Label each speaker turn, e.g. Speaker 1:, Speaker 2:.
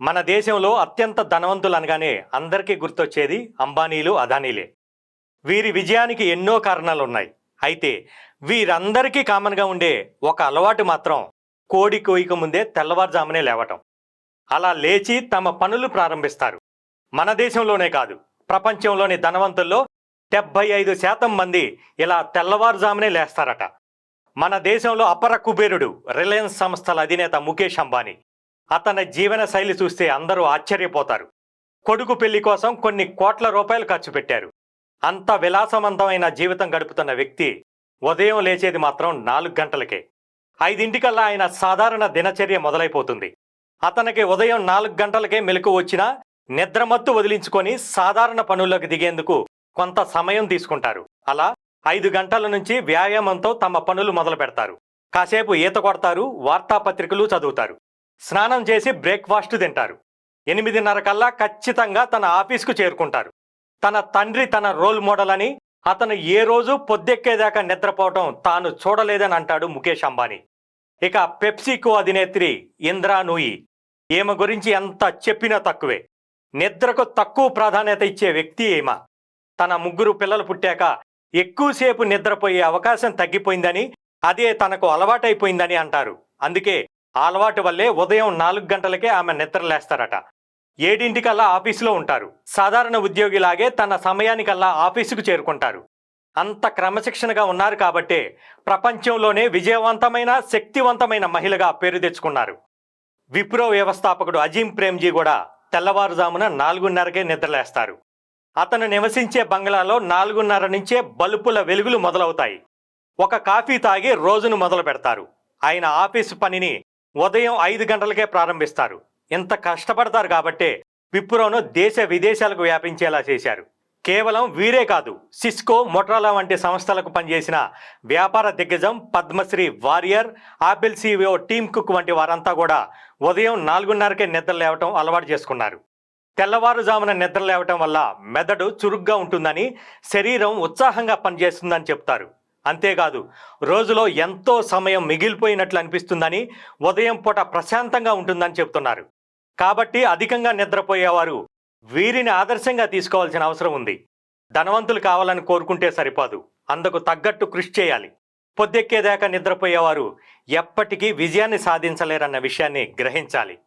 Speaker 1: మన దేశంలో అత్యంత ధనవంతులు అనగానే అందరికీ గుర్తొచ్చేది అంబానీలు అదానీలే. వీరి విజయానికి ఎన్నో కారణాలు ఉన్నాయి అయితే వీరందరికీ కామన్గా ఉండే ఒక అలవాటు మాత్రం కోడి కోయిక ముందే తెల్లవారుజామునే లేవటం. అలా లేచి తమ పనులు ప్రారంభిస్తారు. మన దేశంలోనే కాదు ప్రపంచంలోని ధనవంతుల్లో డెబ్బై ఐదు శాతం మంది ఇలా తెల్లవారుజామునే లేస్తారట. మన దేశంలో అపర కుబేరుడు రిలయన్స్ సంస్థల అధినేత ముఖేష్ అంబానీ. అతని జీవన శైలి చూస్తే అందరూ ఆశ్చర్యపోతారు. కొడుకు పెళ్ళి కోసం కొన్ని కోట్ల రూపాయలు ఖర్చు పెట్టారు. అంత విలాసవంతమైన జీవితం గడుపుతున్న వ్యక్తి ఉదయం లేచేది మాత్రం నాలుగు గంటలకే. ఐదింటికల్లా ఆయన సాధారణ దినచర్య మొదలైపోతుంది. అతనికి ఉదయం నాలుగు గంటలకే మెలకు వచ్చినా నిద్రమత్తు వదిలించుకొని సాధారణ పనుల్లోకి దిగేందుకు కొంత సమయం తీసుకుంటారు. అలా ఐదు గంటల నుంచి వ్యాయామంతో తమ పనులు మొదలు పెడతారు కాసేపు ఈత కొడతారు వార్తాపత్రికలు చదువుతారు. స్నానం చేసి బ్రేక్ఫాస్ట్ తింటారు. ఎనిమిదిన్నర కల్లా ఖచ్చితంగా తన ఆఫీస్కు చేరుకుంటారు. తన తండ్రి తన రోల్ మోడల్ అని అతను ఏ రోజు పొద్దెక్కేదాకా నిద్రపోవటం తాను చూడలేదని అంటాడు ముఖేష్ అంబానీ. ఇక పెప్సికో అధినేత్రి ఇంద్రా నూయి ఈమె గురించి ఎంత చెప్పినా తక్కువే. నిద్రకు తక్కువ ప్రాధాన్యత ఇచ్చే వ్యక్తి ఈమె తన ముగ్గురు పిల్లలు పుట్టాక ఎక్కువసేపు నిద్రపోయే అవకాశం తగ్గిపోయిందని అదే తనకు అలవాటైపోయిందని అంటారు. అందుకే అలవాటు వల్లే ఉదయం నాలుగు గంటలకే ఆమె నిద్రలేస్తారట ఏడింటికల్లా ఆఫీసులో ఉంటారు. సాధారణ ఉద్యోగిలాగే తన సమయానికల్లా ఆఫీసుకు చేరుకుంటారు. అంత క్రమశిక్షణగా ఉన్నారు కాబట్టే ప్రపంచంలోనే విజయవంతమైన శక్తివంతమైన మహిళగా పేరు తెచ్చుకున్నారు. విప్రో వ్యవస్థాపకుడు అజీం ప్రేమ్జీ కూడా తెల్లవారుజామున నాలుగున్నరకే నిద్రలేస్తారు అతను నివసించే బంగ్లాలో నాలుగున్నర నుంచే బల్బుల వెలుగులు మొదలవుతాయి. ఒక కాఫీ తాగి రోజును మొదలు పెడతారు ఆయన ఆఫీసు పనిని ఉదయం ఐదు గంటలకే ప్రారంభిస్తారు. ఇంత కష్టపడతారు కాబట్టే విప్రోను దేశ విదేశాలకు వ్యాపించేలా చేశారు. కేవలం వీరే కాదు సిస్కో మొట్రాలా వంటి సంస్థలకు పనిచేసిన వ్యాపార దిగ్గజం Padmasree Warrier Apple CEO Tim Cook వంటి వారంతా కూడా ఉదయం నాలుగున్నరకే నిద్ర లేవటం అలవాటు చేసుకున్నారు. తెల్లవారుజామున నిద్ర లేవటం వల్ల మెదడు చురుగ్గా ఉంటుందని శరీరం ఉత్సాహంగా పనిచేస్తుందని చెప్తారు. అంతేకాదు రోజులో ఎంతో సమయం మిగిలిపోయినట్లు అనిపిస్తుందని ఉదయం పూట ప్రశాంతంగా ఉంటుందని చెప్తున్నారు. కాబట్టి అధికంగా నిద్రపోయేవారు వీరిని ఆదర్శంగా తీసుకోవాల్సిన అవసరం ఉంది. ధనవంతులు కావాలని కోరుకుంటే సరిపోదు. అందుకు తగ్గట్టు కృషి చేయాలి. పొద్దెక్కేదాకా నిద్రపోయేవారు ఎప్పటికీ విజయాన్ని సాధించలేరన్న విషయాన్ని గ్రహించాలి.